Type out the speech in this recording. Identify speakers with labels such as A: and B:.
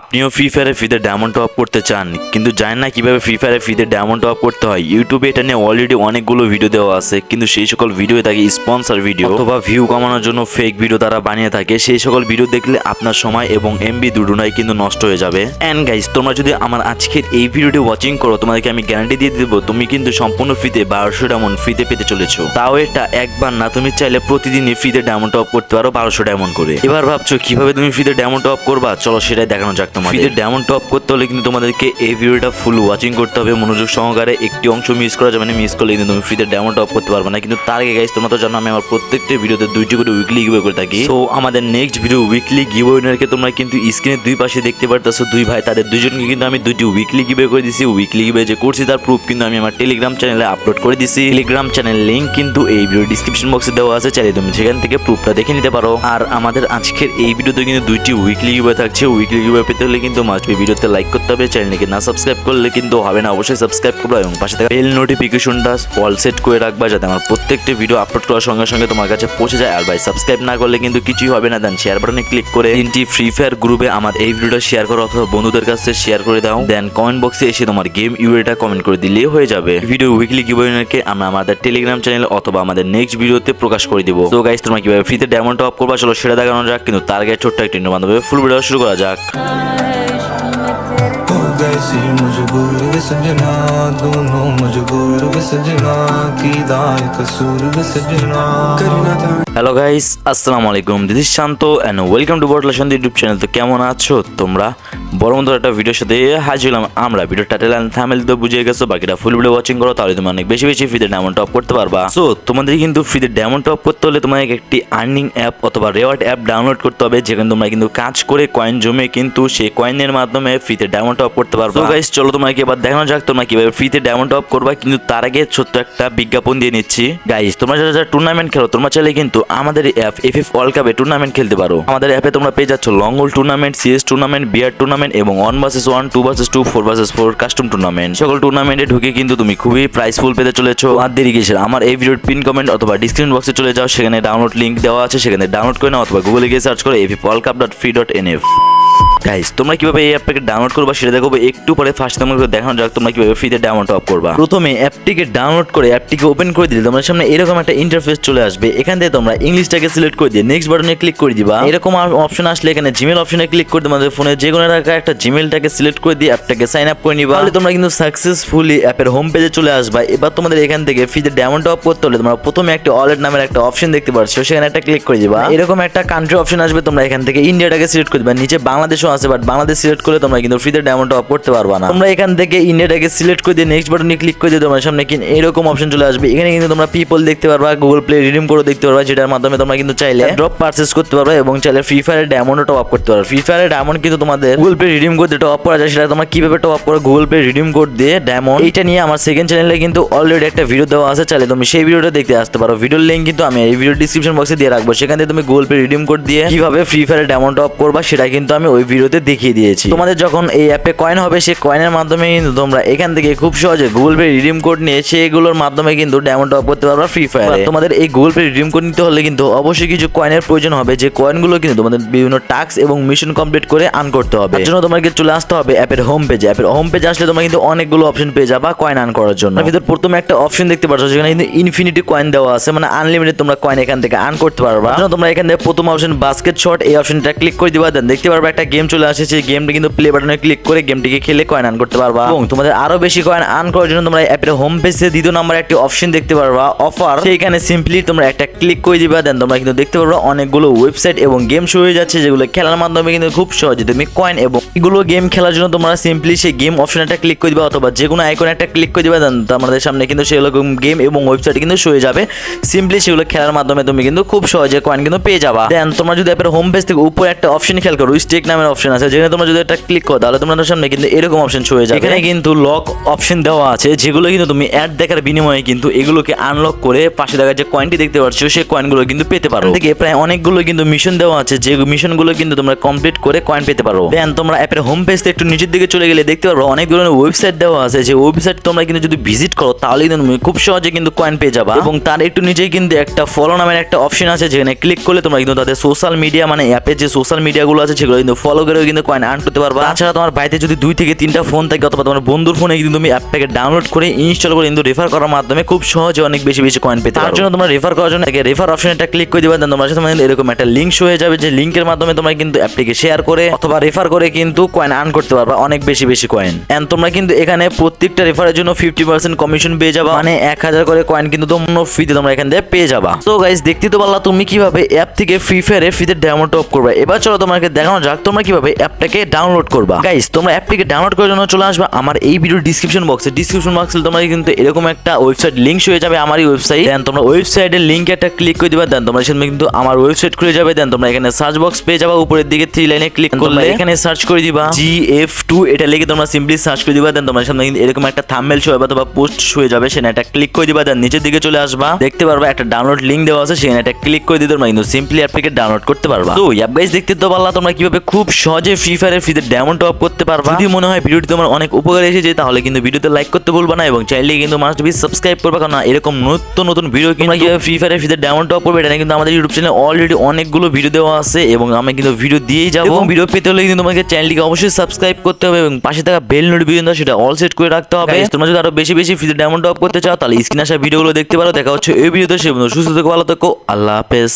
A: আপনিও ফ্রি ফায়ারে ফ্রিতে diamond top করতে চান, কিন্তু জানেন না কীভাবে ফ্রি ফায়ারে ফ্রিতে ডায়মন্ড টপ করতে হয়? ইউটিউবে এটা নিয়ে অলরেডি অনেকগুলো ভিডিও দেওয়া আছে, কিন্তু সেই সকল ভিডিও থাকে স্পন্সর ভিডিও অথবা ভিউ কমানোর জন্য ফেক ভিডিও তারা বানিয়ে থাকে। সেই সকল ভিডিও দেখলে আপনার সময় এবং এমবি দুটোনাই কিন্তু নষ্ট হয়ে যাবে। অ্যান্ড গাইজ তোমরা যদি আমার আজকের এই ভিডিওটি ওয়াচিং করো, তোমাদেরকে আমি গ্যারান্টি দিয়ে দেবো, তুমি কিন্তু সম্পূর্ণ ফ্রিতে বারোশো ডায়মন্ড ফ্রিতে পেতে চলেছো। তাও এটা একবার না, তুমি চাইলে প্রতিদিনই ফ্রিতে ডায়মন্ড টপ করতে পারো বারোশো ডায়মন্ড করে। এবার ভাবছ কীভাবে তুমি ফ্রিতে ডায়মন্ড টপ করবা? চলো সেটাই দেখানো যাক। তোমার ফ্রিতে ডায়মন্ড টপ করতে হলে কিন্তু তোমাদেরকে এই ভিডিওটা ফুল ওয়াচিং করতে হবে। মনোযোগ সহকারে একটি অংশ মিস করা যাবে না। মিস করলে কিন্তু তুমি ফ্রিতে ডায়মন্ড টপ করতে পারবে না। কিন্তু তার আগে গাইস তোমরা তো জানো, আমি আমার প্রত্যেকটা ভিডিওতে দুইটি করে উইকলি গিভওয়ে করে থাকি। তো আমাদের নেক্সট ভিডিও উইকলি গিভওয়েনারকে তোমরা কিন্তু স্ক্রিনে দুই পাশে দেখতে পারতেছো, দুই ভাই। তাদের দুজনকে কিন্তু আমি দুইটি উইকলি গিভওয়ে করে দিছি। উইকলি গিভওয়ে যে করছি, তার প্রুফ কিন্তু আমি আমার টেলিগ্রাম চ্যানেলে আপলোড করে দিছি। টেলিগ্রাম চ্যানেল লিংক কিন্তু এই ভিডিও ডিসক্রিপশন বক্সে দেওয়া আছে। চাইলে তুমি সেখান থেকে প্রুফটা দেখে নিতে পারো। আর আমাদের আজকের এই ভিডিওতে কিন্তু দুইটি উইকলি গিভওয়ে থাকছে। উইকলি গিভওয়ে পেতে হলে কিন্তু মাস্ট বি ভিডিওতে লাইক করতে হবে চ্যানেলকে না সাবস্ক্রাইব করলে কিন্তু হবে না, অবশ্যই সাবস্ক্রাইব করবে এবং পাশে থাকা বেল নোটিফিকেশনটা অল সেট করে রাখবা যাতে আমার প্রত্যেকটি ভিডিও আপলোড করার সঙ্গে সঙ্গে তোমার কাছে পৌঁছে যায়। আর ভাই সাবস্ক্রাইব না করলে কিন্তু কিছুই হবে না। দেন শেয়ার বাটনে ক্লিক করে তিনটি ফ্রি ফায়ার গ্রুপে আমার এই ভিডিওটা শেয়ার করো অথবা বন্ধুদের কাছে শেয়ার করে দাও। দেন কমেন্ট বক্সে এসে তোমার গেম ইউএটা কমেন্ট করে দিলেই হয়ে যাবে। ভিডিও উইকলি গিভওয়েনারকে আমরা আমাদের টেলিগ্রাম চ্যানেল অথবা আমাদের নেক্সট ভিডিওতে প্রকাশ করে দিব। তো গাইস তোমরা কীভাবে ফ্রিতে ডায়মন্ড টপ করবা, চলো সেটা দেখানো যাক। কিন্তু তার আগে ছোট্ট একটি বান্ধবে ফুল ভিডিও শুরু করা যাক।
B: हो गए सी मजबूर वे सजना दोनों मजबूर वे सजना की दाए कसूर वे सजना करना था
A: হ্যালো গাইস আসসালামু আলাইকুম দিদি Shanto and welcome to Botla YouTube channel তো কেমন আছো তোমরা? বড় মতো একটা ভিডিওর সাথে হাজির হলাম আমরা। ভিডিও টাইটেল অ্যান্ড থামেল তো বুঝে গেছো, বাকিটা ফুল ভিডিও ওয়াচিং করো, তাহলে তুমি অনেক বেশি বেশি ফ্রিতে ডায়মন্ড টপ করতে পারবা। সো তোমাদের কিন্তু ফ্রিতে ডায়মন্ড টপ করতে হলে তোমাকে একটি আর্নিং অ্যাপ অথবা রেওয়ার্ড অ্যাপ ডাউনলোড করতে হবে, যেখানে তোমরা কিন্তু কাজ করে কয়েন জমে কিন্তু সেই কয়েনের মাধ্যমে ফ্রিতে ডায়মন্ড টপ করতে পারবা। গাইস চলো তোমাকে এবার দেখানো যাক তোমরা কীভাবে ফ্রিতে ডায়মন্ড টপ করবা। কিন্তু তার আগে ছোট্ট একটা বিজ্ঞাপন দিয়ে নিচ্ছি। গাইস তোমরা যারা যারা টুর্নামেন্ট খেলো, তোমরা চাইলে কিন্তু আমাদের অ্যাপ এফ এফ ওয়ার্ল্ড কাপে টুর্নামেন্ট খেলতে পারো। আমাদের অ্যাপে তোমরা পেয়ে যাচ্ছ lone wolf tournament CS tournament BR tournament এবং one versus one two versus two four versus four custom tournament সকল টুর্নামেন্টে ঢুকে কিন্তু তুমি খুবই প্রাইস ফুল পেতে চলেছো। আর দেরি গেছে আমার এই ভিডিওর পিন কমেন্ট অথবা ডিসক্রিপশন বক্সে চলে যাও। সেখানে ডাউনলোড লিঙ্ক দেওয়া আছে। সেখানে ডাউনলোড করে নাও অথবা গুগলে গিয়ে সার্চ করে F F world cup dot free dot N F guys তোমরা কীভাবে এই অ্যাপটাকে ডাউনলোড করবা সেটা দেখাবো একটু পরে ফার্স্ট তোমাকে দেখানো যাক তোমরা কীভাবে ফ্রিতে ডাউনলোড টপ করবা। প্রথমে অ্যাপটিকে ডাউনলোড করে অ্যাপটিকে ওপেন করে দিলে তোমার সামনে এরকম একটা ইন্টারফেস চলে আসবে। এখান থেকে তোমরা ইংলিশটাকে সিলেক্ট করে দিয়ে নেক্সট বাটনে ক্লিক করে দিবা। এরকম অপশন আসলে এখানে জিমেল অপশনে ক্লিক করে তোমাদের ফোনে যে কোনো রাখা একটা জিমেলটাকে সিলেক্ট করে দিয়ে অ্যাপটাকে সাইন আপ করে নিবা। তাহলে তোমরা কিন্তু সাকসেসফুলি অ্যাপের হোম পেজে চলে আসবা। এবার তোমাদের এখান থেকে ফ্রিতে ডায়মন্ড টপ করতে হলে তোমরা প্রথমে একটা ওয়ালেট নামের একটা অপশন দেখতে পাচ্ছ সেখানে একটা ক্লিক করে দিবা। এরকম একটা কান্ট্রি অপশন আসবে, তোমরা এখান থেকে ইন্ডিয়াটাকে সিলেক্ট করে দিবা। নিচে বাংলাদেশও আছে বাট বাংলাদেশ সিলেক্ট করলে তোমরা কিন্তু ফ্রিতে ডায়মন্ড অফ করতে পারবা না। তোমরা এখান থেকে ইন্ডিয়াটাকে সিলেক্ট করে দিয়ে নেক্সট বাটনে ক্লিক করে দিয়ে তোমার সামনে কিন্তু এরকম অপশন চলে আসবে। এখানে কিন্তু তোমরা পিপল দেখতে পারবা গুগল প্লে রিডিম করে দেখতে পারবা যেটার মাধ্যমে তোমরা কিন্তু চাইলে ড্রপ পারচেস করতে পারবা এবং চাইলে ফ্রি ফায়ারের ডায়মন্ড টপ আপ করতে পারবে। ফ্রি ফায়ারের ডায়মন্ড কিন্তু তোমাদের গুগল পে রিডিম কোড দিয়ে টপ করা যায় সেটা তোমরা কীভাবে টপ আপ করো? গুগল পে রিডিম কোড দিয়ে ডায়মন্ড এইটা নিয়ে আমার সেকেন্ড চ্যানেলে কিন্তু অলরেডি একটা ভিডিও দেওয়া আছে চাইলে তুমি সেই ভিডিওটা দেখতে আসতে পারো। ভিডিওর লিঙ্ক কিন্তু আমি এই ভিডিও ডিসক্রিপশন বক্সে দিয়ে রাখব। সেখান থেকে তুমি গুগল পে রিডিম কোড দিয়ে কীভাবে ফ্রি ফায়ারের ডায়মন্ড টপ করবা সেটা কিন্তু আমি ওই ভিডিওতে দেখিয়ে দিয়েছি। তোমাদের যখন এই অ্যাপে কয়েন হবে, সেই কয়েনের মাধ্যমে কিন্তু তোমরা এখান থেকে খুব সহজে গুগল পে রিডিম কোড নিয়ে সেগুলোর মাধ্যমে কিন্তু ডায়মন্ড টপ করতে পারবা ফ্রি ফায়ারে তোমাদের এই গুগল পে রিডিম কোড নিতে হলে কিন্তু অবশ্যই কিছু কয়েনের প্রয়োজন হবে। যে কয়েনগুলো কিন্তু তোমাদের বিভিন্ন টাস্ক এবং মিশন কমপ্লিট করে আর্ন করতে হবে। তার জন্য তোমাকে চলে আসতে হবে অ্যাপের হোম পেজে অ্যাপের হোম পেজে আসলে তোমরা কিন্তু অনেকগুলো অপশন পেয়ে যাবা কয়েন আর্ন করার জন্য। তার ভিতর প্রথমে একটা অপশন দেখতে পাচ্ছ যেখানে কিন্তু ইনফিনিটি কয়েন দেওয়া আছে। মানে আনলিমিটেড তোমরা কয়েন এখান থেকে আর্ন করতে পারবা। তোমরা এখান থেকে প্রথম অপশন বাস্কেট শট এই অপশনটা ক্লিক করে দিবা। দেন দেখতে পারবা একটা গেম চলে আসে সেই গেমটা কিন্তু প্লে বাটনে ক্লিক করে গেমটিকে খেলে কয়েন আর্ন করতে পারবা। এবং তোমাদের আরও বেশি কয়েন আর্ন করার জন্য তোমরা অ্যাপের হোম পেজে দ্বিতীয় নাম্বার একটি অপশন দেখতে পারবা। অফার সেইখানে সিম্পলি তোমরা একটা ক্লিক করে দিবা দেন তোমরা কিন্তু দেখতে পারবা অনেকগুলো ওয়েবসাইট এবং গেম শুরু হয়ে যাচ্ছে, যেগুলো খেলার মাধ্যমে কিন্তু খুব সহজে তুমি কয়েন এবং এগুলো গেম খেলার জন্য তোমরা সিম্পলি সেই গেম অপশন একটা ক্লিক করে দিবা অথবা যে কোনো আইকন একটা ক্লিক করে দিবা দেন তোমাদের সামনে কিন্তু সেগুলো গেম এবং ওয়েবসাইট কিন্তু শুয়ে যাবে। সিম্পলি সেগুলো খেলার মাধ্যমে তুমি কিন্তু খুব সহজে কয়েন কিন্তু পেয়ে যাবা। দেন তোমরা যদি অ্যাপের হোম পেজ থেকে উপরে একটা অপশন খেয়াল করো স্টেক নামের অপশন আছে যেখানে তোমরা যদি একটা ক্লিক করো তাহলে তোমাদের সামনে কিন্তু এরকম অপশন শুয়ে যাবে। এখানে কিন্তু লক অপশন দেওয়া আছে যেগুলো কিন্তু তুমি অ্যাড দেখার বিনিময়ে কিন্তু এগুলোকে আনলক করে পাশে দেখা যে কয়েনটি দেখতে পাচ্ছ সেই কয়েনগুলো কিন্তু পেতে পারো। থেকে প্রায় অনেকগুলো কিন্তু মিশন দেওয়া আছে যে মিশনগুলো কিন্তু তোমরা কমপ্লিট করে কয়েন পেতে পারো। দেন তোমরা অ্যাপের হোম পেজ থেকে একটু নিচের দিকে চলে গেলে দেখতে পারো অনেক ধরনের ওয়েবসাইট দেওয়া আছে যে ওয়েবসাইট তোমরা কিন্তু যদি ভিজিট করো তাহলে কিন্তু তুমি খুব সহজে কিন্তু কয়েন পেয়ে যাবা। এবং তার একটু নিচেই কিন্তু একটা ফলো নামের একটা অপশন আছে যেখানে ক্লিক করলে তোমরা কিন্তু তাদের সোশ্যাল মিডিয়া মানে অ্যাপের যে সোশ্যাল মিডিয়াগুলো আছে সেগুলো কিন্তু ফলো করেও কিন্তু কয়েন আর্ন করতে পারবা। তাছাড়া তোমার বাড়িতে যদি দুই থেকে তিনটা ফোন থাকে অথবা তোমার বন্ধুর ফোনে কিন্তু তুমি অ্যাপটাকে ডাউনলোড করে ইনস্টল করে কিন্তু রেফার করার মাধ্যমে খুব সহজে অনেক বেশি বেশি কয়েন পেতে তার জন্য তোমরা রেফার করার জন্য রেফার অপশনটা ক্লিক করে দিবা তোমার সাথে এরকম একটা লিঙ্ক শো হয়ে যাবে যে লিঙ্কের মাধ্যমে তোমরা কিন্তু অ্যাপটিকে শেয়ার করে অথবা রেফার করে কিন্তু কয়েন আর্ন করতে পারবা অনেক বেশি বেশি কয়েন এন্ড তোমরা কিন্তু এখানে প্রত্যেকটা রেফারের জন্য ফিফটি পার্সেন্ট কমিশন পেয়ে যাবা মানে এক হাজার করে কয়েন কিন্তু তোমরা ফ্রিতে তোমরা এখান থেকে পেয়ে যাবা। তো গাইস দেখতে তো পারলা তুমি কীভাবে অ্যাপ থেকে ফ্রি ফায়ারে ফ্রিতে ডায়মন্ড টপ করবে। এবার চলো তোমাকে দেখানো যাক তোমরা কীভাবে অ্যাপটাকে ডাউনলোড করবা? গাইস তোমরা অ্যাপটিকে ডাউনলোড করার জন্য চলে আসবে আমার এই ভিডিওর ডিসক্রিপশন বক্সে ডিসক্রিপশন বক্সে তোমরা কিন্তু এরকম একটা ওয়েবসাইট লিঙ্ক হয়ে যাবে আমার এই ওয়েবসাইট দেন তোমরা ওয়েবসাইটের লিঙ্কে একটা ক্লিক করে দিবা। দেন তোমরা সেখানে কিন্তু আমার ওয়েবসাইট খুলে যাবে। দেন তোমরা এখানে সার্চ বক্স পেয়ে যাবা। উপরের দিকে থ্রি লাইনে ক্লিক করলে এখানে সার্চ করে দিবা। জি এফ টু এটা লিখে তোমরা সিম্পলি সার্চ করে দিবা। দেন তোমার সামনে কিন্তু এরকম একটা থাম্বনেল শো হবে অথবা পোস্ট হয়ে যাবে। সেখানে একটা ক্লিক করে দিবা। দেন নিচের দিকে চলে আসবা। দেখতে পারবা একটা ডাউনলোড লিঙ্ক দেওয়া আছে। সেখানে একটা ক্লিক করে দিতে তোমরা কিন্তু সিম্পলি অ্যাপটিকে ডাউনলোড করতে পারবা। তো অ্যাপ গাইস দেখতে তো পারলা তোমরা কীভাবে খুব সহজে ফ্রি ফায়ারের ফ্রিতে ডায়মন্ড টপ করতে পারবা। যদি মনে হয় ভিডিওটি তোমার অনেক উপকার এসেছে তাহলে কিন্তু ভিডিওতে লাইক করতে ভুলবা না এবং চাইলে কিন্তু মাস্ট বি সাবস্ক্রাইব করবা কারণ এরকম নতুন নতুন ভিডিও তোমরা কীভাবে ফ্রি ফায়ারের ফ্রিতে ডায়মন্ড টপ করবে এটা কিন্তু আমাদের ইউটিউব চ্যানেলে অলরেডি অনেকগুলো ভিডিও দেওয়া আছে এবং আমি কিন্তু ভিডিও দিয়েই যাব। এবং ভিডিও পেতে হলে কিন্তু তোমাকে চ্যানেলটিকে অবশ্যই সাবস্ক্রাইব করতে হবে এবং পাশে থাকা বেল নোটিফিকেশন সেটা অল সেট করে রাখতে হবে। তোমরা যদি আরও বেশি বেশি ফ্রিতে ডায়মন্ড টপ করতে চাও তাহলে স্ক্রিন আসা ভিডিওগুলো দেখতে পারো। দেখা হচ্ছে এই ভিডিওতে সে সুস্থ থেকো ভালো থেকো আল্লাহ হাফেজ।